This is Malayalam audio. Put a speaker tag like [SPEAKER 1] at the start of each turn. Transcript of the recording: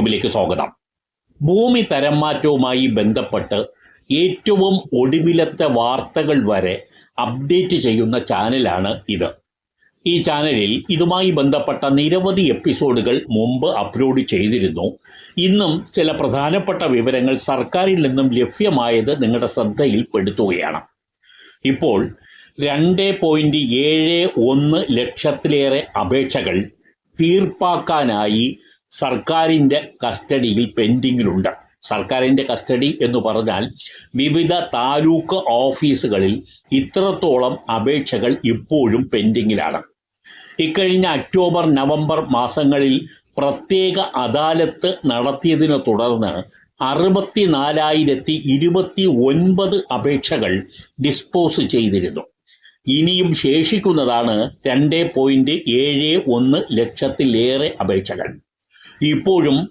[SPEAKER 1] ിലേക്ക് സ്വാഗതം. ഭൂമി തരംമാറ്റവുമായി ബന്ധപ്പെട്ട് ഏറ്റവും ഒടുവിലത്തെ വാർത്തകൾ വരെ അപ്ഡേറ്റ് ചെയ്യുന്ന ചാനലാണ് ഇത്. ഈ ചാനലിൽ ഇതുമായി ബന്ധപ്പെട്ട നിരവധി എപ്പിസോഡുകൾ മുമ്പ് അപ്ലോഡ് ചെയ്തിരുന്നു. ഇന്നും ചില പ്രധാനപ്പെട്ട വിവരങ്ങൾ സർക്കാരിൽ നിന്നും ലഭ്യമായത് നിങ്ങളുടെ ശ്രദ്ധയിൽപ്പെടുത്തുകയാണ്. ഇപ്പോൾ രണ്ട് പോയിന്റ് ഏഴ് ഒന്ന് ലക്ഷത്തിലേറെ അപേക്ഷകൾ തീർപ്പാക്കാനായി സർക്കാരിന്റെ കസ്റ്റഡിയിൽ പെൻഡിങ്ങിലുണ്ട്. സർക്കാരിന്റെ കസ്റ്റഡി എന്ന് പറഞ്ഞാൽ വിവിധ താലൂക്ക് ഓഫീസുകളിൽ ഇത്രത്തോളം അപേക്ഷകൾ ഇപ്പോഴും പെൻഡിങ്ങിലാണ്. ഇക്കഴിഞ്ഞ ഒക്ടോബർ നവംബർ മാസങ്ങളിൽ പ്രത്യേക അദാലത്ത് നടത്തിയതിനെ തുടർന്ന് അറുപത്തി നാലായിരത്തി ഇരുപത്തി ഒൻപത് അപേക്ഷകൾ ഡിസ്പോസ് ചെയ്തിരുന്നു. ഇനിയും ശേഷിക്കുന്നതാണ് രണ്ട് പോയിന്റ് ഏഴ് ഒന്ന് ലക്ഷത്തിലേറെ അപേക്ഷകൾ. ഇപ്പോഴും